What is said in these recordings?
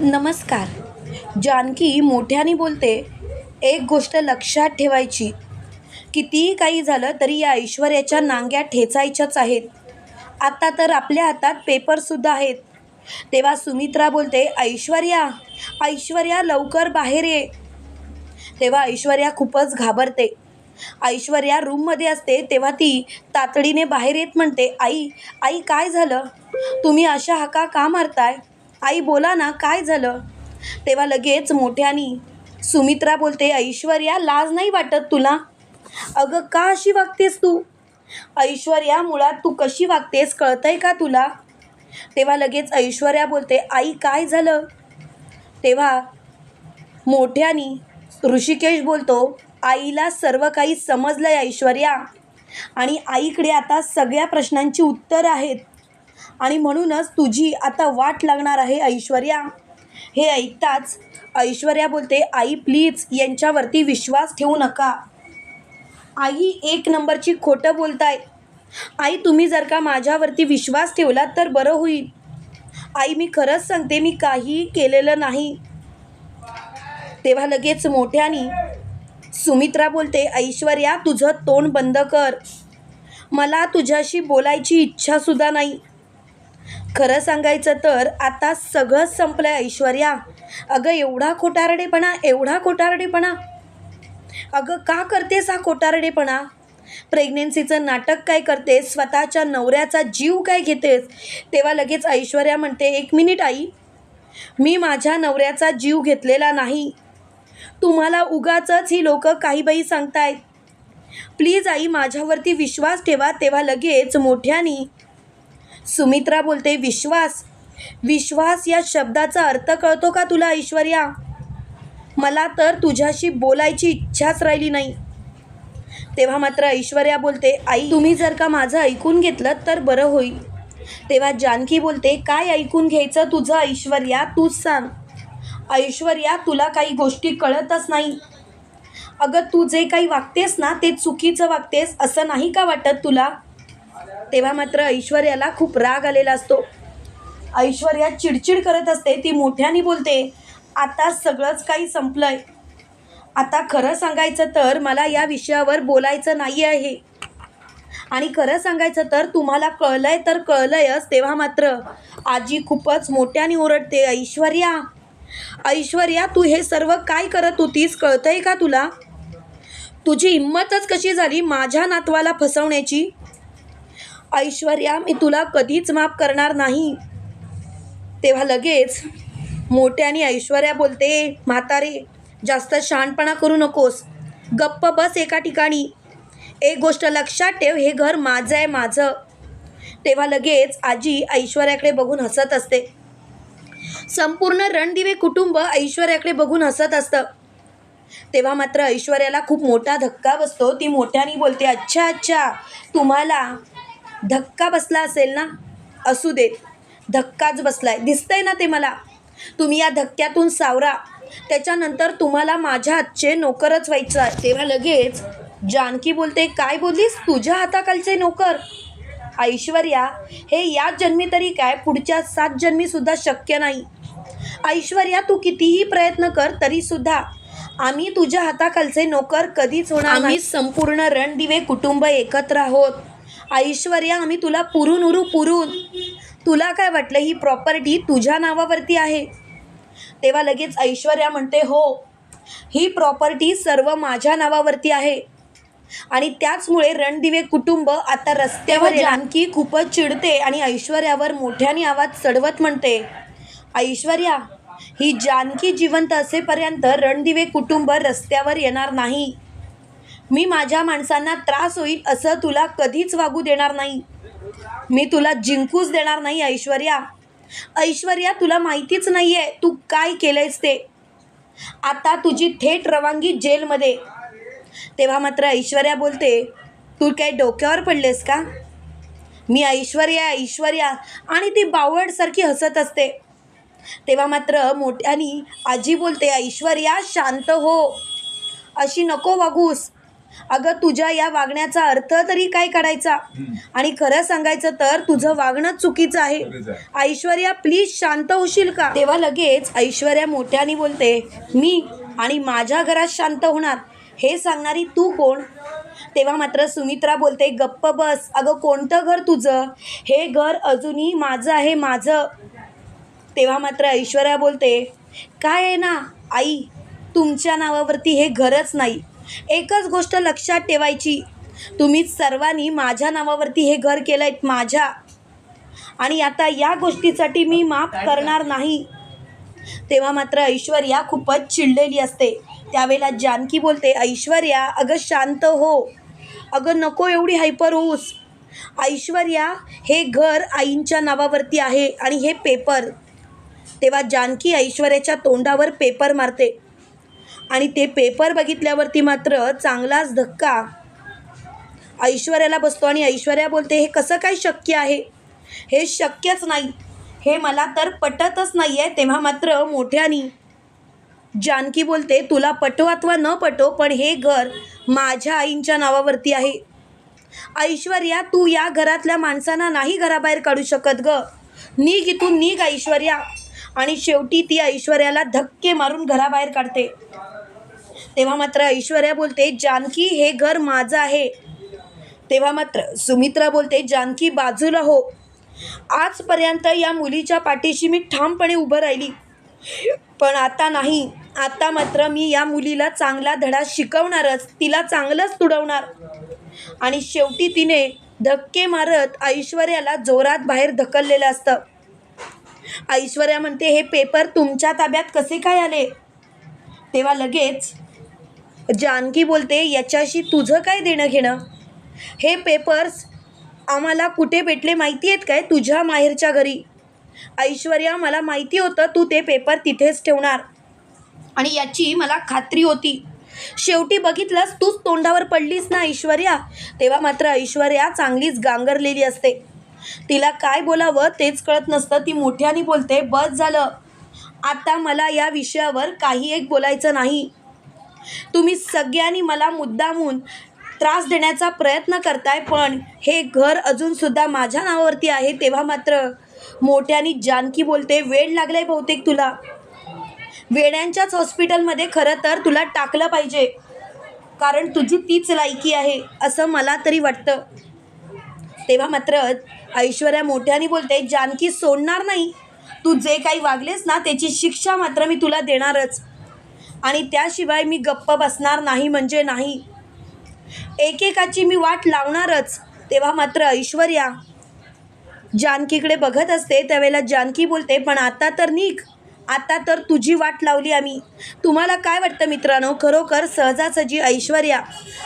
नमस्कार. जानकी मोठ्याने बोलते एक गोष्ट लक्षात ठेवायची. कितीही काही झालं तरी या ऐश्वर्याच्या नांग्या ठेचायच्याच आहेत. आत्ता तर आपल्या हातात पेपरसुद्धा आहेत. तेव्हा सुमित्रा बोलते ऐश्वर्या ऐश्वर्या लवकर बाहेर ये. तेव्हा ऐश्वर्या खूपच घाबरते. ऐश्वर्या रूममध्ये असते तेव्हा ती तातडीने बाहेर येत म्हणते आई आई काय झालं? तुम्ही अशा हाका का मारताय? आई बोला ना काय झालं? तेव्हा लगेच मोठ्यानी सुमित्रा बोलते ऐश्वर्या लाज नाही वाटत तुला? अगं का अशी वागतेस तू? ऐश्वर्या मुळात तू कशी वागतेस कळतंय का तुला? तेव्हा लगेच ऐश्वर्या बोलते आई काय झालं? तेव्हा मोठ्यानी ऋषिकेश बोलतो आईला सर्व काही समजलं आहे ऐश्वर्या. आणि आईकडे आता सगळ्या प्रश्नांची उत्तरं आहेत. आणि म्हणूनच तुझी आता वाट लागणार आहे ऐश्वर्या. हे ऐकताच ऐश्वर्या बोलते आई प्लीज यांच्यावरती विश्वास ठेवू नका. आई एक नंबरची खोटं बोलताय. आई तुम्ही जर का माझ्यावरती विश्वास ठेवलात तर बरं होईल. आई मी खरंच सांगते मी काहीही केलेलं नाही. तेव्हा लगेच मोठ्यानी सुमित्रा बोलते ऐश्वर्या तुझं तोंड बंद कर. मला तुझ्याशी बोलायची इच्छासुद्धा नाही. खरं सांगायचं तर आता सगळंच संपलं आहे ऐश्वर्या. अगं एवढा खोटारडेपणा एवढा खोटारडेपणा. अगं का करतेस हा खोटारडेपणा? प्रेग्नेन्सीचं नाटक काय करतेस? स्वतःच्या नवऱ्याचा जीव काय घेतेस? तेव्हा लगेच ऐश्वर्या म्हणते एक मिनिट आई. मी माझ्या नवऱ्याचा जीव घेतलेला नाही. तुम्हाला उगाचच ही लोक काही बाई सांगतायत. प्लीज आई माझ्यावरती विश्वास ठेवा. तेव्हा लगेच मोठ्यानी सुमित्रा बोलते विश्वास विश्वास या शब्दाचा अर्थ कळतो का तुला ऐश्वर्या? मला तर तुझ्याशी बोलायची इच्छाच राहिली नाही. तेव्हा मात्र ऐश्वर्या बोलते आई तुम्ही जर का माझं ऐकून घेतलं तर बरं होईल. तेव्हा जानकी बोलते काय ऐकून घ्यायचं तुझं ऐश्वर्या? तूच सांग. ऐश्वर्या तुला काही गोष्टी कळतच नाही. अगं तू जे काही वागतेस ना ते चुकीचं वागतेस असं नाही का वाटत तुला? तेव्हा मात्र ऐश्वर्याला खूप राग आलेला असतो. ऐश्वर्या चिडचिड करत असते ती मोठ्याने बोलते आता सगळंच काही संपलंय. आता खरं सांगायचं तर मला या विषयावर बोलायचं नाही आहे. आणि खरं सांगायचं तर तुम्हाला कळलंय तर कळलंयच तेव्हा मात्र आजी खूपच मोठ्याने ओरडते ऐश्वर्या ऐश्वर्या तू हे सर्व काय करत होतीस? कळतंय का तुला? तुझी हिंमतच कशी झाली माझ्या नातवाला फसवण्याची? ऐश्वर्या मी तुला कधीच माफ करणार नाही. तेव्हा लगेच मोठ्याने ऐश्वर्या बोलते म्हातारे जास्त शहाणपणा करू नकोस. गप्प बस एका ठिकाणी. एक गोष्ट लक्षात ठेव हे घर माझं आहे माझं. तेव्हा लगेच आजी ऐश्वर्याकडे बघून हसत असते. संपूर्ण रणदिवे कुटुंब ऐश्वर्याकडे बघून हसत असतं. तेव्हा मात्र ऐश्वर्याला खूप मोठा धक्का बसतो. ती मोठ्याने बोलते अच्छा अच्छा तुम्हाला धक्का बसला असेल ना असू देत. धक्काच बसलाय. दिसतंय ना ते मला. तुम्ही या धक्क्यातून सावरा. त्याच्यानंतर तुम्हाला माझ्या हातचे नोकरच व्हायचं आहे. तेव्हा लगेच जानकी बोलते काय बोललीस? तुझ्या हाताखालचे नोकर. ऐश्वर्या हे या जन्मी तरी काय? पुढच्या सात जन्मी सुद्धा शक्य नाही. ऐश्वर्या तू कितीही प्रयत्न कर तरी सुद्धा आम्ही तुझ्या हाताखालचे नोकर कधीच होणार आम्ही संपूर्ण रणदिवे कुटुंब एकत्र आहोत. ऐश्वर्या आम्ही तुला पुरून उरू पुरून. तुला काय वाटलं? ही प्रॉपर्टी तुझ्या नावावरती आहे. तेव्हा लगेच ऐश्वर्या म्हणते हो ही प्रॉपर्टी सर्व माझ्या नावावरती आहे. आणि त्याचमुळे रणदिवे कुटुंब आता रस्त्यावर जानकी खूपच चिडते आणि ऐश्वर्यावर मोठ्याने आवाज चढवत म्हणते ऐश्वर्या ही जानकी जिवंत असेपर्यंत रणदिवे कुटुंब रस्त्यावर येणार नाही. मी माझ्या माणसांना त्रास होईल असं तुला कधीच वागू देणार नाही. मी तुला जिंकूच देणार नाही ऐश्वर्या. ऐश्वर्या तुला माहितीच नाही आहे तू काय केलंयस ते. आता तुझी थेट रवानगी जेलमध्ये. तेव्हा मात्र ऐश्वर्या बोलते तू काय डोक्यावर पडलेस का? मी ऐश्वर्या ऐश्वर्या. आणि ती बावडसारखी हसत असते. तेव्हा मात्र मोठ्यानी आजी बोलते ऐश्वर्या शांत हो. अशी नको वागूस. अगं तुझ्या या वागण्याचा अर्थ तरी काय काढायचा? आणि खरं सांगायचं तर तुझं वागणं चुकीचं आहे. ऐश्वर्या प्लीज शांत होशील का? तेव्हा लगेच ऐश्वर्या मोठ्याने बोलते मी आणि माझ्या घरात शांत होणार. हे सांगणारी तू कोण? तेव्हा मात्र सुमित्रा बोलते गप्प बस. अगं कोणतं घर तुझं? हे घर अजूनही माझं आहे माझं. तेव्हा मात्र ऐश्वर्या बोलते काय आहे ना? आई तुमच्या नावावरती हे घरच नाही. एकच गोष्ट लक्षात ठेवायची. तुम्ही सर्वांनी माझ्या नावावरती हे घर केलं आहे माझ्या. आणि आता या गोष्टीसाठी मी माफ करणार नाही. तेव्हा मात्र ऐश्वर्या खूपच चिडलेली असते. त्यावेळेला जानकी बोलते ऐश्वर्या अगं शांत हो. अगं नको एवढी हायपर होऊस. ऐश्वर्या हे घर आईंच्या नावावरती आहे आणि हे पेपर तेव्हा जानकी ऐश्वर्याच्या तोंडावर पेपर मारते. आणि ते पेपर बघितल्यावरती मात्र चांगलाच धक्का ऐश्वर्याला बसतो आणि ऐश्वर्या बोलते हे कसं काय शक्य आहे? हे शक्यच नाही. हे मला तर पटतच नाही आहे तेव्हा मात्र मोठ्यानी जानकी बोलते तुला पटो अथवा न पटो पण हे घर माझ्या आईंच्या नावावरती आहे. ऐश्वर्या तू या घरातल्या माणसांना नाही घराबाहेर काढू शकत ग. निघ इथून निघ ऐश्वर्या. आणि शेवटी ती ऐश्वर्याला धक्के मारून घराबाहेर काढते. तेव्हा मात्र ऐश्वर्या बोलते जानकी हे घर माझं आहे. तेव्हा मात्र सुमित्रा बोलते जानकी बाजूला हो. आजपर्यंत या मुलीच्या पाठीशी मी ठामपणे उभं राहिली. पण आता नाही. आता मात्र मी या मुलीला चांगला धडा शिकवणारच तिला चांगलंच तुडवणार. आणि शेवटी तिने धक्के मारत ऐश्वर्याला जोरात बाहेर ढकललेलं असतं. ऐश्वर्या म्हणते हे पेपर तुमच्या ताब्यात कसे काय आले? तेव्हा लगेच जानकी बोलते याच्याशी तुझं काय देणं घेणं? हे पेपर्स आम्हाला कुठे भेटले माहिती आहेत काय? तुझ्या माहेरच्या घरी. ऐश्वर्या मला माहिती होतं तू ते पेपर तिथेच ठेवणार. आणि याची मला खात्री होती. शेवटी बघितलंस तूच तोंडावर पडलीस ना ऐश्वर्या? तेव्हा मात्र ऐश्वर्या चांगलीच गांगरलेली असते. तिला काय बोलावं तेच कळत नसतं. ती मोठ्याने बोलते बस झालं. आता मला या विषयावर काही एक बोलायचं नाही. तुम्ही सगळ्यांनी मला मुद्दामून त्रास देण्याचा प्रयत्न करताय पण हे घर अजूनसुद्धा माझ्या नावावरती आहे तेव्हा मात्र मोठ्यानी जानकी बोलते वेळ लागलाय बहुतेक तुला. वेड्यांच्याच हॉस्पिटलमध्ये खरं तर तुला टाकलं पाहिजे कारण तुझी तीच लायकी आहे असं मला तरी वाटतं. तेव्हा मात्र ऐश्वर्या मोठ्याने बोलते जानकी सोडणार नाही. तू जे काही वागलेस ना त्याची शिक्षा मात्र मी तुला देणारच. आणि त्याशिवाय मी गप्प बसणार नाही म्हणजे नाही. एकेकाची मी वाट लावणारच तेव्हा मात्र ऐश्वर्या जानकीकडे बघत असते त्यावेळेला जानकी बोलते पण आता तर निघ. आता तर तुझी वाट लावली आम्ही. तुम्हाला काय वाटतं मित्रांनो? खरोखर सहजासहजी ऐश्वर्या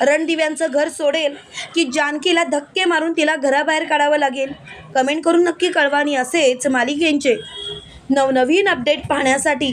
रणदिव्यांचं घर सोडेल की जानकीला धक्के मारून तिला घराबाहेर काढावं लागेल? कमेंट करून नक्की कळवा आणि असेच मालिकेंचे नवनवीन अपडेट पाहण्यासाठी